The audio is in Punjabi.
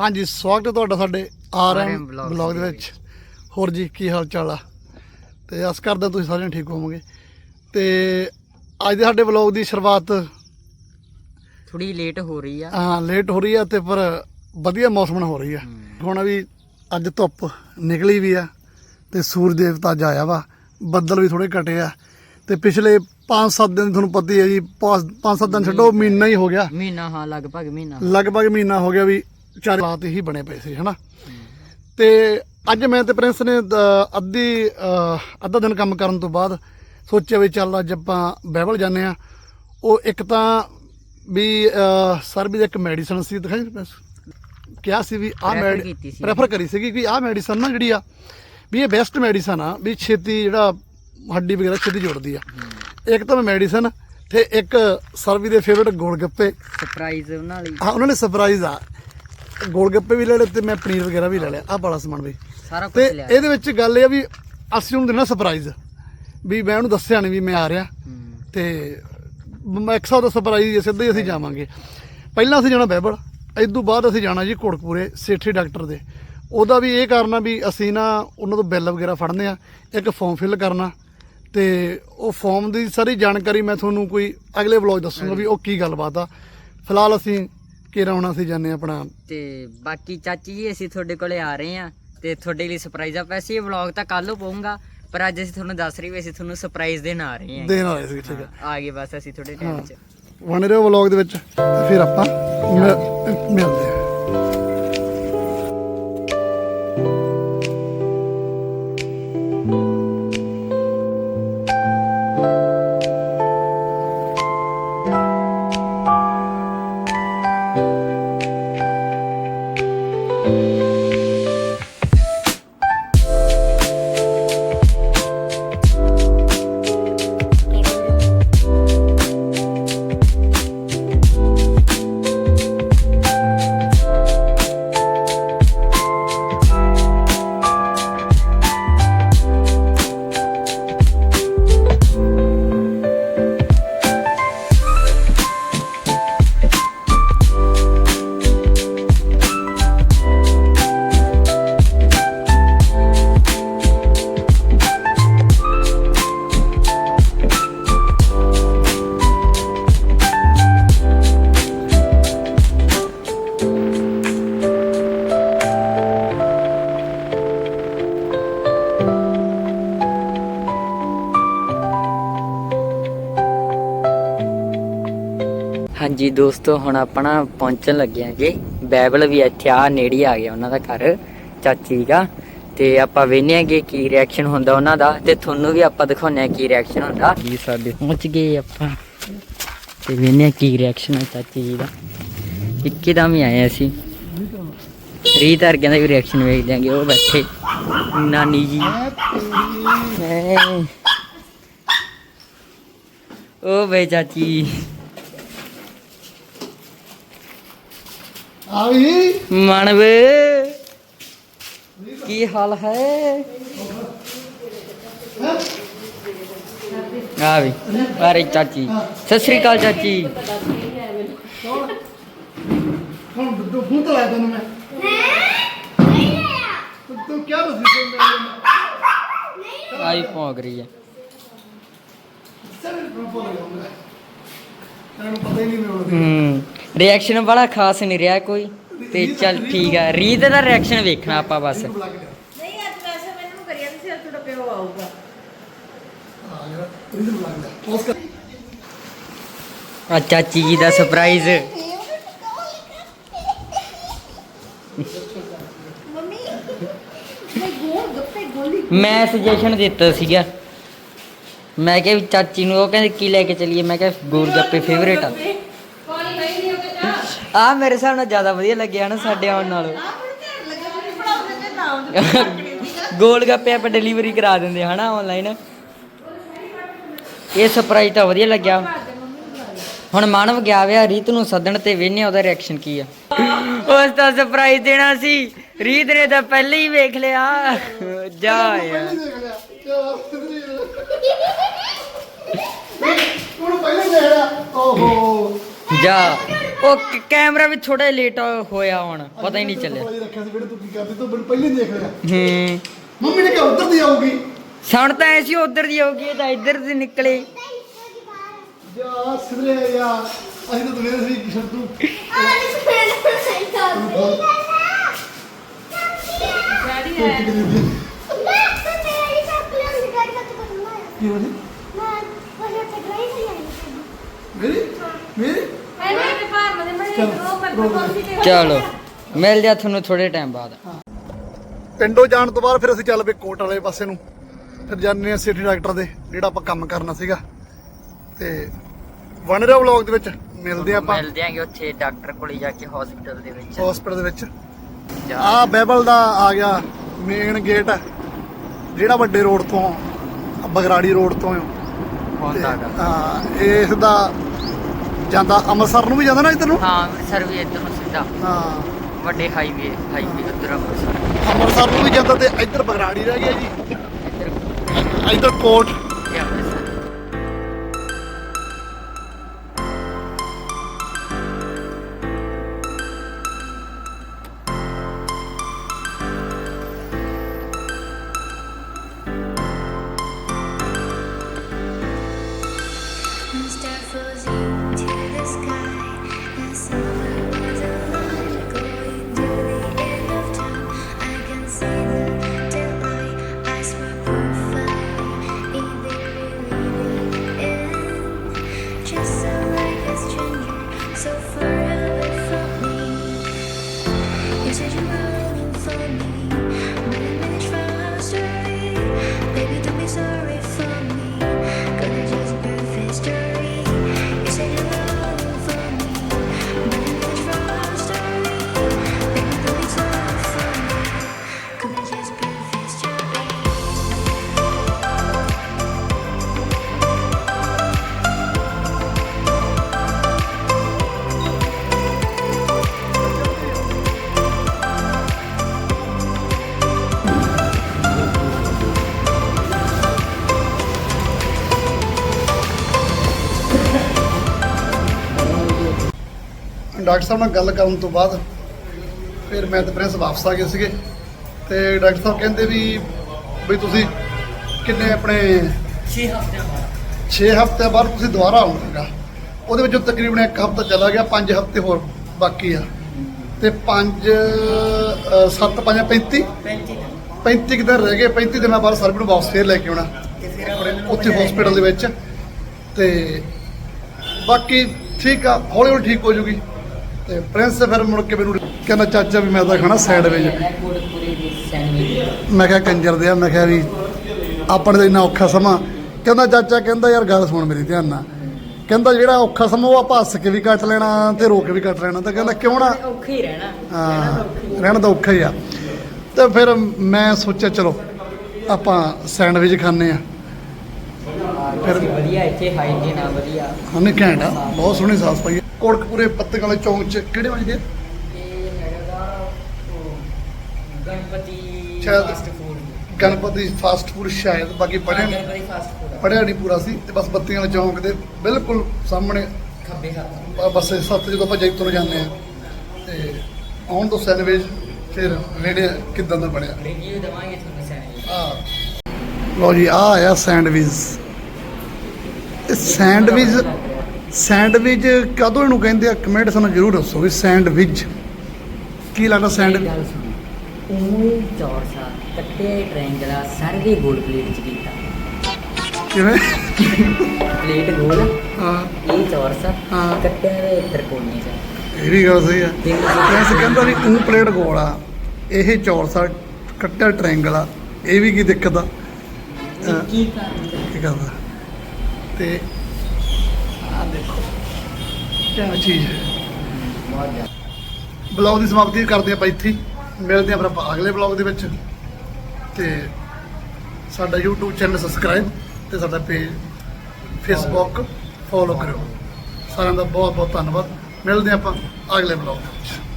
ਹਾਂਜੀ ਸਵਾਗਤ ਹੈ ਤੁਹਾਡਾ ਸਾਡੇ R M RM vlogs blog ਦੇ ਵਿੱਚ। ਹੋਰ ਜੀ ਕੀ ਹਾਲ ਚਾਲ ਆ? ਤੇ ਆਸ ਕਰਦਾ ਤੁਸੀਂ ਸਾਰੇ ਠੀਕ ਹੋਵੋਗੇ। ਤੇ ਅੱਜ ਦੇ ਸਾਡੇ ਬਲੌਗ ਦੀ ਸ਼ੁਰੂਆਤ ਥੋੜੀ ਲੇਟ ਹੋ ਰਹੀ ਆ। ਹਾਂ ਲੇਟ ਹੋ ਰਹੀ ਆ ਤੇ ਪਰ ਵਧੀਆ ਮੌਸਮ ਨਾਲ ਹੋ ਰਹੀ ਆ। ਹੁਣ ਵੀ ਅੱਜ ਧੁੱਪ ਨਿਕਲੀ ਵੀ ਆ ਤੇ ਸੂਰਜ ਦੇਵਤਾ ਅੱਜ ਆਇਆ ਵਾ। ਬੱਦਲ ਵੀ ਥੋੜੇ ਘਟੇ ਆ। ਤੇ ਪਿਛਲੇ 5-7 ਦਿਨ ਤੁਹਾਨੂੰ ਪਤਾ ਹੀ ਹੈ ਜੀ 5-7 ਦਿਨ ਛੱਡੋ ਮਹੀਨਾ ਹੀ ਹੋ ਗਿਆ। ਮਹੀਨਾ ਹਾਂ ਲਗਭਗ ਮਹੀਨਾ। ਲਗਭਗ ਮਹੀਨਾ ਹੋ ਗਿਆ ਵੀ ਚਾਰ ਹਾਲਾਤ ਹੀ ਬਣੇ ਪਏ ਸੀ ਹਨਾ? ਤੇ ਅੱਜ ਮੈਂ ਤੇ ਪ੍ਰਿੰਸ ਨੇ ਅੱਧੀ ਅੱਧਾ ਦਿਨ ਕੰਮ ਕਰਨ ਤੋਂ ਬਾਅਦ ਸੋਚਿਆ ਵੀ ਚੱਲ ਅੱਜ ਆਪਾਂ ਬਾਈਬਲ ਜਾਂਦੇ ਆ ਉਹ ਇੱਕ ਤਾਂ ਵੀ ਸਰ ਵੀ ਇੱਕ ਮੈਡੀਸਨ ਸੀ ਦਿਖਾਈ ਪ੍ਰਿੰਸ? ਕਿਹਾ ਸੀ ਵੀ Prefer ਮੈਡ। ਪ੍ਰੈਫਰ ਕਰੀ ਸੀਗੀ ਕਿ ਆਹ ਮੈਡੀਸਨ ਨਾ ਜਿਹੜੀ ਆ ਵੀ ਇਹ ਬੈਸਟ ਮੈਡੀਸਨ ਆ ਵੀ ਛੇਤੀ ਜਿਹੜਾ ਹੱਡੀ ਵਗੈਰਾ ਛੇਤੀ ਜੁੜਦੀ ਆ। ਇੱਕ ਤਾਂ ਮੈਡੀਸਨ ਤੇ ਇੱਕ ਸਰਵੀ ਦੇ ਫੇਵਰਟ ਗੋਲ ਗੱਪੇ। ਸਰਪ੍ਰਾਈਜ਼ ਉਹਨਾਂ ਲਈ। ਹਾਂ ਉਹਨਾਂ ਨੇ ਸਰਪ੍ਰਾਈਜ਼ ਆ। ਗੋਲ ਗੱਪੇ ਵੀ ਲੈ ਲਏ ਤੇ ਮੈਂ ਪਨੀਰ ਵਗੈਰਾ ਵੀ ਲੈ ਲਿਆ। ਆਹ ਬੜਾ ਸਮਾਨ ਵੀ। ਸਾਰਾ ਕੁਝ ਤੇ ਲਿਆ। ਇਹਦੇ ਵਿੱਚ ਗੱਲ ਇਹ ਆ ਵੀ ਅਸੀਂ ਉਹਨੂੰ ਦੇਣਾ ਸਰਪ੍ਰਾਈਜ਼ ਵੀ ਮੈਂ ਉਹਨੂੰ ਦੱਸਿਆ ਨਹੀਂ ਵੀ ਮੈਂ ਆ ਰਿਹਾ। ਤੇ ਮੈਂ ਇੱਕ ਸੌ ਦਾ ਸਰਪ੍ਰਾਈਜ਼ ਸਿੱਧਾ ਹੀ ਅਸੀਂ ਜਾਵਾਂਗੇ। ਪਹਿਲਾਂ ਅਸੀਂ ਜਾਣਾ ਬੈਬਲ ਇਸ ਤੋਂ ਬਾਅਦ ਅਸੀਂ ਜਾਣਾ ਜੀ ਕੋਟਪੂਰੇ ਸੇਠੀ ਡਾਕਟਰ ਦੇ। ਉਹਦਾ ਵੀ ਇਹ ਕਾਰਨ ਆ ਵੀ ਅਸੀਂ ਨਾ ਉਹਨਾਂ ਤੋਂ ਬਿੱਲ ਵਗੈਰਾ ਫੜਨੇ ਆ। ਇੱਕ ਫਾਰਮ ਫਿਲ ਕਰਨਾ। ਤੇ ਉਹ ਫਾਰਮ ਦੀ ਸਾਰੀ ਜਾਣਕਾਰੀ ਮੈਂ ਤੁਹਾਨੂੰ ਕੋਈ ਅਗਲੇ ਵਲੌਗ ਦੱਸੂਗਾ ਵੀ ਉਹ ਕੀ ਗੱਲਬਾਤ ਆ। ਫਿਲਹਾਲ ਅਸੀਂ ਹੁਣ ਅਸੀਂ ਜਾਂਦੇ ਹਾਂ ਆਪਣਾ। ਤੇ ਬਾਕੀ ਚਾਚੀ ਜੀ ਅਸੀਂ ਤੁਹਾਡੇ ਕੋਲੇ ਆ ਰਹੇ ਆ ਤੇ ਤੁਹਾਡੇ ਲਈ ਸਰਪ੍ਰਾਈਜ਼ ਆ। ਵੈਸੇ ਇਹ ਵਲੌਗ ਤਾਂ ਕੱਲ ਨੂੰ ਪਾਉਂਗਾ ਪਰ ਅੱਜ ਅਸੀਂ ਤੁਹਾਨੂੰ ਦੱਸ ਰਹੀ ਵੀ ਅਸੀਂ ਤੁਹਾਨੂੰ ਸਰਪ੍ਰਾਈਜ਼ ਦੇਣ ਆ ਰਹੇ ਹਾਂ। ਦੇਣ ਵਾਲੇ ਸੀ ਠੀਕ ਹੈ ਆ ਗਏ ਬਸ ਅਸੀਂ ਥੋੜੇ ਟਾਈਮ 'ਚ। ਬਣੇ ਰਹੋ ਵਲੌਗ ਦੇ ਵਿੱਚ ਤੇ ਫਿਰ ਆਪਾਂ ਮਿਲ- ਮਿਲਦੇ ਹਾਂ। ਹਾਂਜੀ ਦੋਸਤੋ ਹੁਣ ਆਪਣਾ ਪਹੁੰਚਣ ਲੱਗੇ ਆਂਗੇ ਬਾਈਬਲ ਵੀ ਇੱਥੇ ਆ ਨੇੜੇ ਆ ਗਿਆ ਉਹਨਾਂ ਦਾ ਘਰ ਚਾਚੀ ਦਾ। ਤੇ ਆਪਾਂ ਵੇਖਨੇ ਆਂਗੇ ਕੀ ਰਿਐਕਸ਼ਨ ਹੁੰਦਾ ਉਹਨਾਂ ਦਾ ਤੇ ਤੁਹਾਨੂੰ ਵੀ ਆਪਾਂ ਦਿਖਾਉਂਦੇ ਆ ਕੀ ਰਿਐਕਸ਼ਨ ਹੁੰਦਾ। ਜੀ ਸਾਡੇ ਪਹੁੰਚ ਗਏ ਆਪਾਂ। ਤੇ ਵੇਖਨੇ ਆ ਕੀ ਰਿਐਕਸ਼ਨ ਹੈ ਚਾਚੀ ਜੀ ਦਾ। ਇੱਕਦਮ ਹੀ ਆਏ ਅਸੀਂ। ਰੀਤ ਵਰਗਿਆਂ ਦਾ ਵੀ ਰਿਐਕਸ਼ਨ ਵੇਖ ਲਿਆਂਗੇ ਉਹ ਬੈਠੇ। ਨਾਨੀ ਜੀ। ਓ ਵੇ ਚਾਚੀ। ਆ ਵੀ ਮਨਵੇ ਕੀ ਹਾਲ ਹੈ? ਆ ਵੀ ਅਰੇ ਚਾਚੀ। ਸਤਿ ਸ੍ਰੀ ਅਕਾਲ ਚਾਚੀ। ਹੁਣ ਦੁੱਧ ਫੂਟ ਲਾਇਆ ਤੈਨੂੰ ਮੈਂ। ਤੂੰ ਤੂੰ ਕੀ ਦੱਸੀ ਤੂੰ ਮੈਂ? ਆਈ ਭੌਂਕ ਰਹੀ ਹੈ। ਸਾਰੇ ਪ੍ਰੋਪਰ ਲਗਾਉਂਗਾ ਤੈਨੂੰ ਪਤਾ ਹੀ ਨਹੀਂ ਮੈਂ ਉਹਦਾ ਹੂੰ ਰਿਐਕਸ਼ਨ ਬੜਾ ਖਾਸ ਨਹੀਂ ਰਿਹਾ ਕੋਈ। ਤੇ ਚੱਲ ਠੀਕ ਆ ਰੀਤ ਦਾ ਰਿਐਕਸ਼ਨ ਵੇਖਣਾ ਆਪਾਂ ਬਸ। ਬੁਲਾ ਕੇ ਲਿਆ। ਨਹੀਂ ਅੱਜ ਵੈਸੇ ਮੈਨੂੰ ਕਰਿਆ ਨਹੀਂ ਸੀ ਅੱਜ ਤੁਹਾਡਾ ਪਿਓ ਆਊਗਾ। ਆ ਜਿਹੜਾ ਰੀਜ਼ਨ ਬੁਲਾ ਕੇ ਲਿਆ। ਉਸ ਕਰ ਆ ਚਾਚੀ ਜੀ ਦਾ ਸਰਪ੍ਰਾਈਜ਼ ਮੰਮੀ ਮੈਂ ਗੋਲ ਗੱਪੇ ਗੋਲੀ ਮੈਂ ਸੁਜੈਸ਼ਨ ਦਿੱਤਾ ਸੀਗਾ। ਮੈਂ ਕਿਹਾ ਵੀ ਚਾਚੀ ਨੂੰ ਉਹ ਕਹਿੰਦੇ ਕੀ ਲੈ ਕੇ ਚੱਲੀਏ? ਮੈਂ ਕਿਹਾ ਗੋਲ ਗੱਪੇ ਫੇਵਰੇਟ ਆ। ਪਾਣੀ ਨਹੀਂ ਆ ਮੇਰੇ ਹਿਸਾਬ ਨਾਲ ਜ਼ਿਆਦਾ ਵਧੀਆ ਲੱਗਿਆ ਨਾ ਸਾਡੇ ਆਉਣ ਨਾਲੋਂ। ਗੋਲ ਗੱਪੇ ਆਪਾਂ ਡਿਲੀਵਰੀ ਕਰਾ ਦਿੰਦੇ ਹਨਾ ਆਨਲਾਈਨ ਇਹ ਸਰਪ੍ਰਾਈਜ਼ ਤਾਂ ਵਧੀਆ ਲੱਗਿਆ। ਹੁਣ ਮਾਨਵ ਗਿਆ ਵਿਆ ਰੀਤ ਨੂੰ ਸੱਦਣ ਤੇ ਵੇਨੇ ਉਹਦਾ ਰਿਐਕਸ਼ਨ ਕੀ ਆ? ਉਸ ਦਾ ਸਰਪ੍ਰਾਈਜ਼ ਦੇਣਾ ਸੀ। ਰੀਤ ਨੇ ਤਾਂ ਪਹਿਲੇ ਹੀ ਵੇਖ ਲਿਆ। ਜਾ ਯਾਰ। ਦੇਖ ਲਿਆ ਓਹੋ ਜਾ ਉਹ ਕ- ਕੈਮਰਾ ਵੀ ਥੋੜਾ ਲੇਟ ਹੋਇਆ ਹੁਣ ਪਤਾ ਹੀ ਨਹੀਂ ਚੱਲਿਆ। ਭਾਈ ਰੱਖਿਆ ਸੀ ਬੇਟੇ ਤੂੰ ਕੀ ਕਰਦੀ ਤੂੰ ਮੈਨੂੰ ਪਹਿਲੇ ਹੀ ਦੇਖ ਲਿਆ ਹੂੰ। ਮੰਮੀ ਨੇ ਕਿਹਾ ਉੱਧਰ ਦੀ ਆਊਗੀ। ਸੁਣ ਤਾਂ ਐਸੀ ਉਧਰ ਦੀ ਹੋਗੀ ਇਹ ਤਾਂ ਇੱਧਰ ਦੀ ਨਿਕਲੇ। ਜਾ ਸਿਰੇ ਯਾ ਅਸੀਂ ਤਾਂ ਦੁਨੀਆ ਸੀ ਕਿਸ਼ਨ ਤੂੰ। ਡੈਡੀ ਤੂੰ ਹੈ ਕੀ ਕਰੀ ਕੀ ਹੋਣੀ ਮੇਰੀ? ਮੇਰੀ? ਇਹਨੇ ਤੇ ਭਾਰ ਮਦੇ ਮੈਂ ਚਲੋ, ਉਹ ਮਿਲ ਜਾ ਤੁਹਾਨੂੰ ਥੋੜੇ ਟਾਈਮ ਬਾਅਦ। ਪਿੰਡੋਂ ਜਾਣ ਤੋਂ ਬਾਅਦ ਫਿਰ ਅਸੀਂ ਚੱਲ ਪਏ ਕੋਟ ਵਾਲੇ ਪਾਸੇ ਨੂੰ। ਫਿਰ ਜਾਂਦੇ ਆ ਸਿਟੀ ਡਾਕਟਰ ਦੇ ਜਿਹੜਾ ਆਪਾਂ ਕੰਮ ਕਰਨਾ ਸੀਗਾ। ਤੇ ਬਣ ਰਿਹਾ ਵਲੌਗ ਦੇ ਵਿੱਚ ਮਿਲਦੇ ਆਪਾਂ। ਮਿਲਦੇ ਆਂਗੇ ਉੱਥੇ ਡਾਕਟਰ ਕੋਲੇ ਜਾ ਕੇ ਹਸਪੀਟਲ ਦੇ ਵਿੱਚ। ਹਸਪੀਟਲ ਦੇ ਵਿੱਚ। ਜਾ। ਆ ਬੈਬਲ ਦਾ ਆ ਗਿਆ ਮੇਨ ਗੇਟ ਜਿਹੜਾ ਵੱਡੇ ਰੋਡ ਤੋਂ ਬਗਰਾੜੀ ਰੋਡ ਤੋਂ ਹਾਂ ਇਸ ਦਾ ਜਾਂਦਾ ਅੰਮ੍ਰਿਤਸਰ ਨੂੰ ਵੀ ਜਾਂਦਾ ਨਾ ਇੱਧਰ ਨੂੰ? ਹਾਂ ਸਰ ਵੀ ਇੱਧਰ ਨੂੰ ਸਿੱਧਾ। ਹਾਂ। ਵੱਡੇ ਹਾਈਵੇ ਹਾਈਵੇ ਉੱਧਰ ਅੰਮ੍ਰਿਤਸਰ। ਅੰਮ੍ਰਿਤਸਰ ਨੂੰ ਵੀ ਜਾਂਦਾ ਤੇ ਇੱਧਰ ਬਗਰਾੜੀ ਰਹਿ ਗਿਆ ਜੀ। ਇੱਧਰ ਕੋਟ Mr. Fuzzy. ਡਾਕਟਰ ਸਾਹਿਬ ਨਾਲ ਗੱਲ ਕਰਨ ਤੋਂ ਬਾਅਦ ਫਿਰ ਮੈਂ ਤੇ ਪ੍ਰਿੰਸ ਵਾਪਸ ਆ ਗਏ ਸੀਗੇ। ਤੇ ਡਾਕਟਰ ਸਾਹਿਬ ਕਹਿੰਦੇ ਵੀ ਵੀ ਤੁਸੀਂ ਕਿੰਨੇ ਆਪਣੇ 6 ਹਫ਼ਤਿਆਂ ਬਾਅਦ। 6 ਹਫ਼ਤੇ ਬਾਅਦ ਤੁਸੀਂ ਦੁਬਾਰਾ ਆਉਣਾਗਾ। ਉਹਦੇ ਵਿੱਚੋਂ ਤਕਰੀਬਨ ਇੱਕ ਹਫ਼ਤਾ ਚਲਾ ਗਿਆ 5 ਹਫ਼ਤੇ ਹੋਰ ਬਾਕੀ ਆ। ਤੇ 5 7 5 35 35 35 ਕੁ ਦਿਨ ਰਹਿ ਗਏ 35 ਦਿਨਾਂ ਬਾਅਦ ਸਰਬ ਨੂੰ ਵਾਪਸ ਫੇਰ ਲੈ ਕੇ ਆਉਣਾ। ਉੱਥੇ ਹਸਪੀਟਲ ਦੇ ਵਿੱਚ। ਤੇ ਬਾਕੀ ਠੀਕ ਆ ਹੌਲੀ ਹੌਲੀ ਠੀਕ ਹੋ ਜੂਗੀ। ਤੇ ਪ੍ਰਿੰਸ ਫਿਰ ਮੁੜ ਕੇ ਮੈਨੂੰ ਕਹਿੰਦਾ ਚਾਚਾ ਵੀ ਮੈਂ ਤਾਂ ਖਾਣਾ ਸੈਂਡਵਿਚ ਦੀ ਮੈਂ ਕਿਹਾ ਕੰਜਰ ਦਿਆ ਮੈਂ ਕਿਹਾ ਵੀ ਆਪਣੇ ਤਾਂ ਇੰਨਾ ਔਖਾ ਸਮਾਂ। ਕਹਿੰਦਾ ਚਾਚਾ ਕਹਿੰਦਾ ਯਾਰ ਗੱਲ ਸੁਣ ਮੇਰੀ ਧਿਆਨ ਨਾਲ। ਕਹਿੰਦਾ ਜਿਹੜਾ ਔਖਾ ਸਮਾਂ ਉਹ ਆਪਾਂ ਹੱਸ ਕੇ ਵੀ ਕੱਟ ਲੈਣਾ ਤੇ ਰੋ ਕੇ ਵੀ ਕੱਟ ਲੈਣਾ। ਤਾਂ ਕਹਿੰਦਾ ਕਿਉਂ ਨਾ? ਔਖਾ ਹੀ ਰਹਿਣਾ। ਹਾਂ ਰਹਿਣਾ ਤਾਂ ਔਖਾ ਹੀ ਆ। ਤੇ ਫਿਰ ਮੈਂ ਸੋਚਿਆ ਚਲੋ ਆਪਾਂ ਸੈਂਡਵਿਚ ਖਾਣੇ ਆ। ਫਿਰ ਵਧੀਆ ਇੱਥੇ ਹਾਈਜੀਨ ਆ ਵਧੀਆ। ਹਨੇ ਘੈਂਟ ਆ। ਬਹੁਤ ਸੋਹਣੀ ਸਾਫ਼ ਸਫ਼ਾਈ ਆ ਕੋਟਕਪੂਰੇ ਪੱਤਕ ਵਾਲੇ ਚੌਂਕ 'ਚ ਕਿਹੜੇ ਵਜਦੇ ਇਹ ਹੈਗਾ ਉਹ ਗਣਪਤੀ ਸ਼ਾਇਦ। Fast food Ganpati fast food ਸ਼ਾਇਦ ਬਾਕੀ ਪੜਿਆ ਨਹੀਂ ਗਣਪਤੀ ਫਾਸਟ ਫੂਡ ਪੜਿਆ ਨਹੀਂ ਪੂਰਾ ਸੀ ਤੇ ਬਸ ਬੱਤੀਆਂ ਵਾਲੇ ਚੌਂਕ ਦੇ ਬਿਲਕੁਲ ਸਾਹਮਣੇ ਖੱਬੇ ਹੱਥ ਬ- ਬੱਸ ਸੱਤ ਜਦੋਂ ਆਪਾਂ ਜੈਤੋਂ ਨੂੰ ਜਾਂਦੇ ਆ ਤੇ ਆਉਣ ਤੋਂ ਸੈਂਡਵਿਚ ਫਿਰ ਨੇੜੇ ਕਿਦਾਂ ਦਾ ਬਣਿਆ? ਰਿਵਿਊ ਦਵਾਂਗੇ ਤੁਹਾਨੂੰ ਸੈਂਡਵਿਚ ਆ। ਲਓ ਜੀ ਆ ਆਇਆ ਸੈਂਡਵਿਚ ਇਹ ਸੈਂਡਵਿਚ ਸੈਂਡਵਿਚ ਕਦੋਂ ਇਹਨੂੰ ਕਹਿੰਦੇ ਆ? ਕਮੈਂਟ ਸਾਨੂੰ ਜ਼ਰੂਰ ਦੱਸੋ ਵੀ ਸੈਂਡਵਿਚ। ਕੀ ਲੱਗਦਾ ਸੈਂਡ ਗੱਲ ਸੁਣ। ਉਹ ਚੌਰਸਾ ਕੱਟੇ ਟ੍ਰਾਇੰਗਲ ਸਰਵੇ ਗੋਲ ਪਲੇਟ ਚ ਕੀਤਾ। ਕਿਵੇਂ? ਪਲੇਟ ਗੋਲ ਹਾਂ। ਇਹ ਚੌਰਸਾ ਹਾਂ। ਕੱਟਿਆ ਹੋਇਆ ਤ੍ਰਿਕੋਣੀ ਚ। ਇਹ ਵੀ ਗੱਲ ਸਹੀ ਆ। ਤਿੰਨ ਵੈਸੇ ਕਹਿੰਦਾ ਵੀ ਉਹ ਪਲੇਟ ਗੋਲ ਆ। ਇਹ ਚੌਰਸਾ ਕੱਟਿਆ ਟ੍ਰਾਇੰਗਲ ਆ। ਇਹ ਵੀ ਕੀ ਦਿੱਕਤ ਆ? ਅਹ, ਕੀ ਕਾਰਨ ਕੀ ਕਰਦਾ ਤੇ ਕੀ ਚੀਜ਼ ਹੈ? ਬਹੁਤ ਬਲੌਗ ਦੀ ਸਮਾਪਤੀ ਕਰਦੇ ਆਪਾਂ ਇੱਥੇ ਹੀ। ਮਿਲਦੇ ਆਪਾਂ ਆਪਾਂ ਅਗਲੇ ਬਲੌਗ ਦੇ ਵਿੱਚ। ਤੇ ਸਾਡਾ YouTube ਚੈਨਲ ਸਬਸਕ੍ਰਾਈਬ ਤੇ ਸਾਡਾ ਪੇਜ ਫੇਸਬੁੱਕ ਫੋਲੋ ਕਰੋ ਸਾਰਿਆਂ ਦਾ ਬਹੁਤ ਬਹੁਤ ਧੰਨਵਾਦ। ਮਿਲਦੇ ਆਪਾਂ ਅਗਲੇ ਬਲੌਗ ਦੇ ਵਿੱਚ।